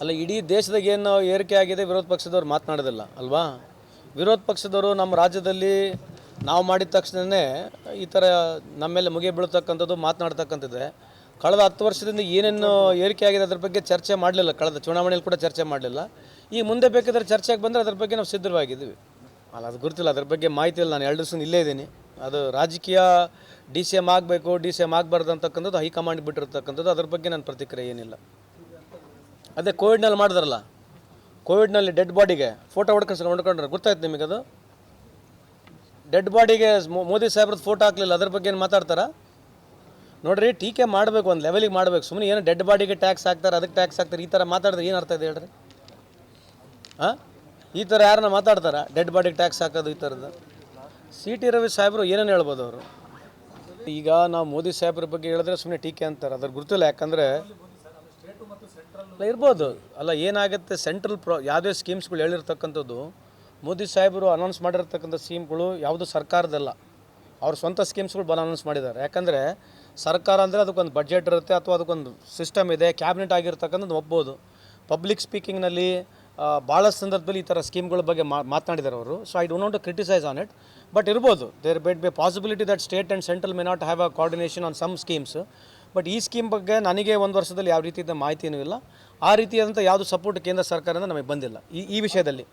ಅಲ್ಲ, ಇಡೀ ದೇಶದಾಗ ಏನು ಏರಿಕೆ ಆಗಿದೆ ವಿರೋಧ ಪಕ್ಷದವ್ರು ಮಾತನಾಡೋದಿಲ್ಲ, ಅಲ್ವಾ? ವಿರೋಧ ಪಕ್ಷದವರು ನಮ್ಮ ರಾಜ್ಯದಲ್ಲಿ ನಾವು ಮಾಡಿದ ತಕ್ಷಣವೇ ಈ ಥರ ನಮ್ಮ ಮೇಲೆ ಮುಗಿ ಬೀಳ್ತಕ್ಕಂಥದ್ದು ಮಾತನಾಡ್ತಕ್ಕಂಥದ್ದೇ. ಕಳೆದ ಹತ್ತು ವರ್ಷದಿಂದ ಏನೇನು ಏರಿಕೆ ಆಗಿದೆ ಅದ್ರ ಬಗ್ಗೆ ಚರ್ಚೆ ಮಾಡಲಿಲ್ಲ, ಕಳೆದ ಚುನಾವಣೆಯಲ್ಲಿ ಕೂಡ ಚರ್ಚೆ ಮಾಡಲಿಲ್ಲ. ಈ ಮುಂದೆ ಬೇಕಾದ್ರೆ ಚರ್ಚೆಗೆ ಬಂದರೆ ಅದ್ರ ಬಗ್ಗೆ ನಾವು ಸಿದ್ಧವಾಗಿದ್ದೀವಿ. ಅಲ್ಲ, ಅದು ಗುರುತಿಲ್ಲ ಅದ್ರ ಬಗ್ಗೆ ಮಾಹಿತಿ ಇಲ್ಲ, ನಾನು ಎರಡು ದಿವಸ ಇಲ್ಲೇ ಇದ್ದೀನಿ. ಅದು ರಾಜಕೀಯ ಡಿ ಸಿ ಎಂ ಆಗಬೇಕು, ಡಿ ಸಿ ಎಂ ಆಗಬಾರ್ದು ಅಂತಕ್ಕಂಥದ್ದು ಹೈಕಮಾಂಡ್ ಬಿಟ್ಟಿರ್ತಕ್ಕಂಥದ್ದು, ಅದ್ರ ಬಗ್ಗೆ ನನ್ನ ಪ್ರತಿಕ್ರಿಯೆ ಏನಿಲ್ಲ. ಅದೇ ಕೋವಿಡ್ನಲ್ಲಿ ಮಾಡಿದ್ರಲ್ಲ? ಕೋವಿಡ್ನಲ್ಲಿ ಡೆಡ್ ಬಾಡಿಗೆ, ಫೋಟೋ ಹೊಡ್ಕೊಂಡು ಹೊಡ್ಕೊಂಡ್ರೆ ಗೊತ್ತಾಯ್ತು ನಿಮಗೆ ಅದು? ಡೆಡ್ ಬಾಡಿಗೆ ಮೋದಿ ಸಾಹೇಬ್ರದ್ದು ಫೋಟೋ ಹಾಕಲಿಲ್ಲ, ಅದ್ರ ಬಗ್ಗೆ ಏನು ಮಾತಾಡ್ತಾರಾ? ನೋಡ್ರಿ, ಟೀಕೆ ಮಾಡಬೇಕು, ಒಂದು ಲೆವೆಲಿಗೆ ಮಾಡಬೇಕು. ಸುಮ್ಮನೆ ಏನು ಡೆಡ್ ಬಾಡಿಗೆ ಟ್ಯಾಕ್ಸ್ ಹಾಕ್ತಾರೆ, ಅದಕ್ಕೆ ಟ್ಯಾಕ್ಸ್ ಹಾಕ್ತಾರೆ, ಈ ಥರ ಮಾತಾಡಿದ್ರೆ ಏನು ಅರ್ಥ ಇದೆ ಹೇಳ್ರಿ? ಹಾಂ ಈ ಥರ ಯಾರನ್ನ ಮಾತಾಡ್ತಾರ? ಡೆಡ್ ಬಾಡಿಗೆ ಟ್ಯಾಕ್ಸ್ ಹಾಕೋದು ಈ ಥರದ್ದು ಸಿ ಟಿ ರವಿ ಸಾಹೇಬರು ಏನೇನು ಹೇಳ್ಬೋದು ಅವರು? ಈಗ ನಾವು ಮೋದಿ ಸಾಹೇಬ್ರ ಬಗ್ಗೆ ಹೇಳಿದ್ರೆ ಸುಮ್ಮನೆ ಟೀಕೆ ಅಂತಾರೆ. ಅದ್ರ ಗುರುತಿಲ್ಲ, ಯಾಕಂದರೆ ಅಲ್ಲ, ಇರ್ಬೋದು. ಅಲ್ಲ, ಏನಾಗುತ್ತೆ ಸೆಂಟ್ರಲ್ ಪ್ರೊ ಯಾವುದೇ ಸ್ಕೀಮ್ಸ್ಗಳು ಹೇಳಿರ್ತಕ್ಕಂಥದ್ದು, ಮೋದಿ ಸಾಹೇಬರು ಅನೌನ್ಸ್ ಮಾಡಿರ್ತಕ್ಕಂಥ ಸ್ಕೀಮ್ಗಳು ಯಾವುದು ಸರ್ಕಾರದಲ್ಲ. ಅವ್ರ ಸ್ವಂತ ಸ್ಕೀಮ್ಸ್ಗಳು ಬಂದು ಅನೌನ್ಸ್ ಮಾಡಿದ್ದಾರೆ. ಯಾಕಂದರೆ ಸರ್ಕಾರ ಅಂದರೆ ಅದಕ್ಕೊಂದು ಬಜೆಟ್ ಇರುತ್ತೆ ಅಥವಾ ಅದಕ್ಕೊಂದು ಸಿಸ್ಟಮ್ ಇದೆ ಕ್ಯಾಬಿನೆಟ್ ಆಗಿರ್ತಕ್ಕಂಥದ್ದು ಒಪ್ಬೋದು ಪಬ್ಲಿಕ್ ಸ್ಪೀಕಿಂಗ್ನಲ್ಲಿ ಭಾಳ ಸಂದರ್ಭದಲ್ಲಿ ಈ ಥರ ಸ್ಕೀಮ್ಗಳ ಬಗ್ಗೆ ಮಾತನಾಡಿದ್ದಾರೆ ಅವರು. So I don't to criticise on it but ಇರ್ಬೋದು there bet be possibility that state and central may not have a coordination on some schemes but ಈ ಸ್ಕೀಮ್ ಬಗ್ಗೆ ನನಗೆ ಒಂದು ವರ್ಷದಲ್ಲಿ ಯಾವ ರೀತಿಯಿಂದ ಮಾಹಿತಿಯೂ ಇಲ್ಲ. ಆ ರೀತಿಯಾದಂಥ ಯಾವುದು ಸಪೋರ್ಟ್ ಕೇಂದ್ರ ಸರ್ಕಾರದಿಂದ ನಮಗೆ ಬಂದಿಲ್ಲ. ಈ ಈ ವಿಷಯದಲ್ಲಿ.